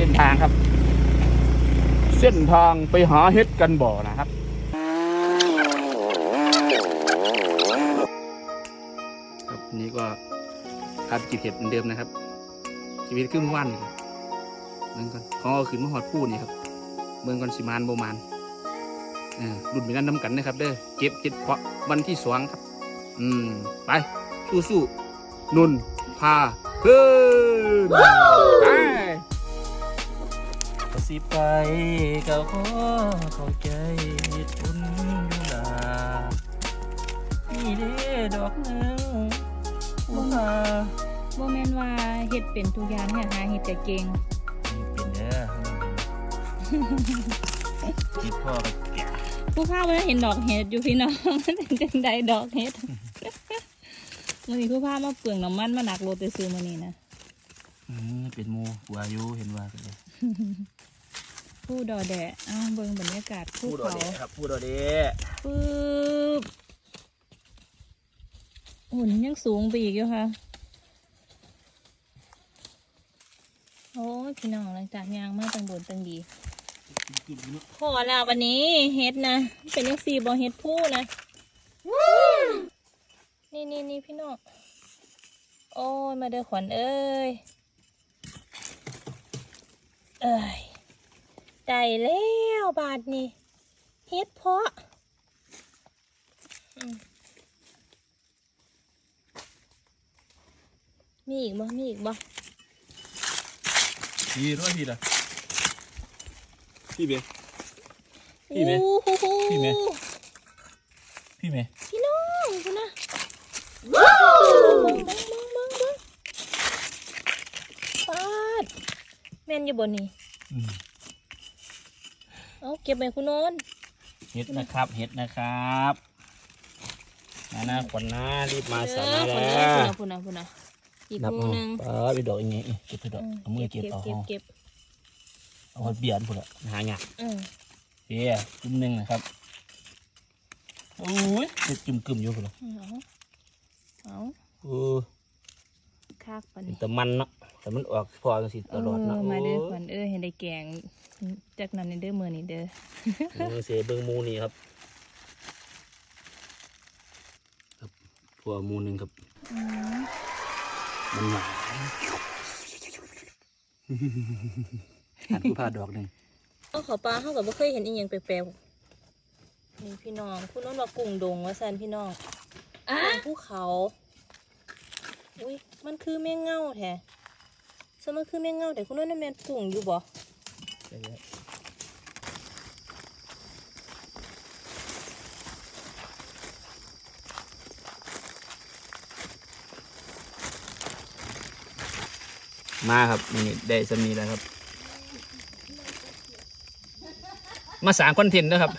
ส้นทางครับ เส้นทางไปหาเห็ดกันบ่อนะครับครับนี่ก็ทำจีบเห็ดเหมือนเดิมนะครับจีบเห็ดขึ้นเมื่อวันนี่ครับเมืองก่อนพอเอาขึ้นมาหอดผู้นี่ครับเมืองก่อนสิมานโบมานรุ่นเป็นกันน้ำกันนะครับเด้อเก็บเจ็ดเพาะวันที่สองครับ อืม ไป สู้ๆนุ่นพาขึ้นไปกระ สิบไปก็ขอเข้าใจเหตุผลอยู่ลานี่เด้ดอกหนึงผู้หาโมเมนว่าเฮ็ดเป็นทุกอย่างเนี่ยหาเฮ็ดแต่เก่งนี่เป็นเด้อจิบพ่อกับแกะผู้พามันเห็นดอกเห็ดอยู่พี่น้องมันเป็นจังใดดอกเห็ดมันนี้ผู้พามาเปลืองน้ำมันมาหนักโลไปซื้อมานี่นะอืมเป็นหมูหัวอายุเห็นว่ากันเลย ผู้ดอแดะอ้าวเบิ่งบรรยากาศภูผู้ดอเขาเดครับผู้ดอเดปึ๊บหุ่นยังสูงไปอีกอยู่ค่ะ โอ้ยพี่น้องหลังจากยางมาตั้งโดนตั้งดี กินเนาะพอแล้ววันนี้เฮ็ดนะ เป็นยังสี่บอเฮ็ดผู้นะนี่นี่นี่พี่น้องโอ้ยมาเด้อขวัญเอ้ยเอ้ย ได้แล้วบาทนี่เฮ็ดเพาะอืมมีอีกบ่ มีอีกบ่พี่ด้วยพี่ล่ะพี่เบพี่เมย์โอ้โหพี่เมย์พี่เมย์พี่น้องคุณนะว้าวบังบังบังบังบังปาดแม่นอยู่บนนี่อืม เอาเก็บไปคุณโนนเห็ดนะครับ เห็ดนะครับนานาขวัญนะรีบมาสั่งมาเอแล้อวคุณนะคุณนะคุณนะอีกนับมืเอาอหนึงป้าไปดอกอย่างงี้เก็บไปดอกเอามือเก็บเอาเก็บเก็บเอาเอาเบียนพุ่นละหาหยาเออเบียจุ่มหนึ่งนะครับโอ้ยเห็ดจุ่มกึ่มอยู่พุ่นละเอาเอาเออคากปันแต่มันเนาะ แต่มันออกพอจังสิตลอดเนาะเออมาเด้อขโอ้วัญเอ้ยเห็นได้แกงจากนั้นในเด้อมือนี่เด้อเออเสียเบิ่งหมูนี่ครับครับพวกหมูหนึ่งครับอืมมันหวานหันผู้พาดอกหนึ่งเอาขอปลาเขากับบ่เคยเห็นอีหยังแปลกๆนี่พี่น้องคุณโน้นว่ากุ้งดงว่าสันพี่น้องกุ้งภูเขาอุ้ยมันคือแมงเง่าแท้ สมันคือแมงเงาแต่คุณว่านั่นแมนกุ้งอยู่บ่มาครับนี่ได้สมีแล้วครับ มาสร้างคอนเทนต์นะครับ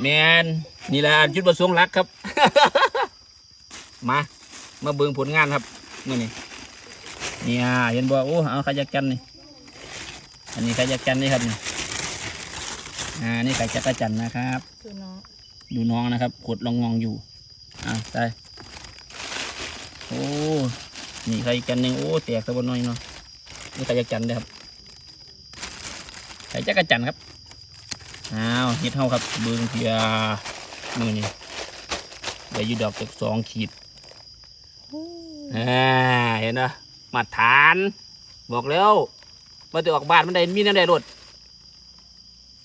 แมนนี่แหละจุดประสงค์หลักครับ มา มาเบิ่งผลงานครับมื่อนี้ เนี่ยเห็นบ่โอ้เอาขยักจันนี่อันนี้ขยักจันนี่ครับนี่อ่านี่ไก่จักรจันทร์นะครับคือน้องดูน้องนะครับขดลองงองอยู่อ่าใช่โอ้นี่ใครกันหนึ่งโอ้แตกตะบนน้อยเนาะนี่ใครจักจันเด้อครับใครจักรจันครับอ้าวเฮ็ดเฮาครับเบิ่งเพียมือนี่ได้อยู่ดอกจากสองขีดอ่าเห็นนะ มาตรฐาน บอกแล้วมาจะออกบ้านมันได้มีน้ำได้รถ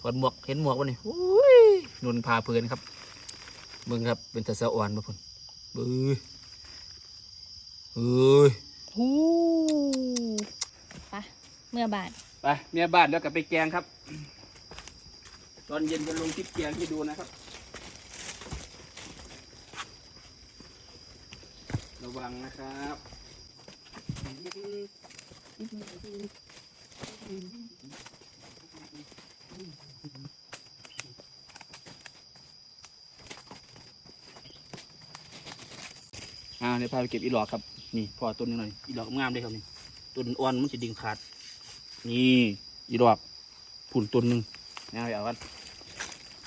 ถอดหมวกเห็นหมวกวะนี่อุ้ยนุนพาเพลินครับเบิ่งครับเป็นตะสะอ่อนมาพุ่นเบื้อเอ้ยฮู้ปะเมื่อบาทไปเมียบ้านแล้วกลับไปแกงครับ ตอนเย็นจะลงคลิปแกงให้ดูนะครับ ระวังนะครับ อ่าเดี๋ยวพาไปเก็บอีหลอกครับ นี่พอต้นนี้หน่อยอีหลอกงามเลยครับนี่ต้นอ่อนมันจะดึงขาด นี่อีหลอกผุ่นต้นหนึ่งนะเอากัน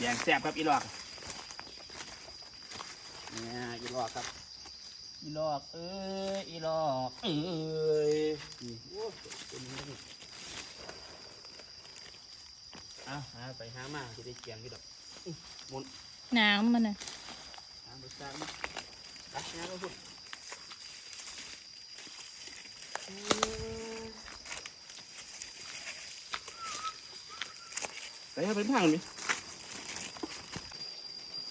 แยงแซ่บครับอีหลอกเนี่ยอีหลอกครับ อีหลอกเอ้ยอีหลอกเอ้ยนี่โอ้ต้นนี้นี่อ้าวหาไปหามาจะได้เกียงกี่ดอกอื้อหมุนน้ำมันน่ะหาไปสร้างมาตัดงานก็พูดไปเอาไปพังมั้ย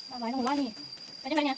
เอาไว้ตรงว่านี่ไปได้ไหมเนี่ย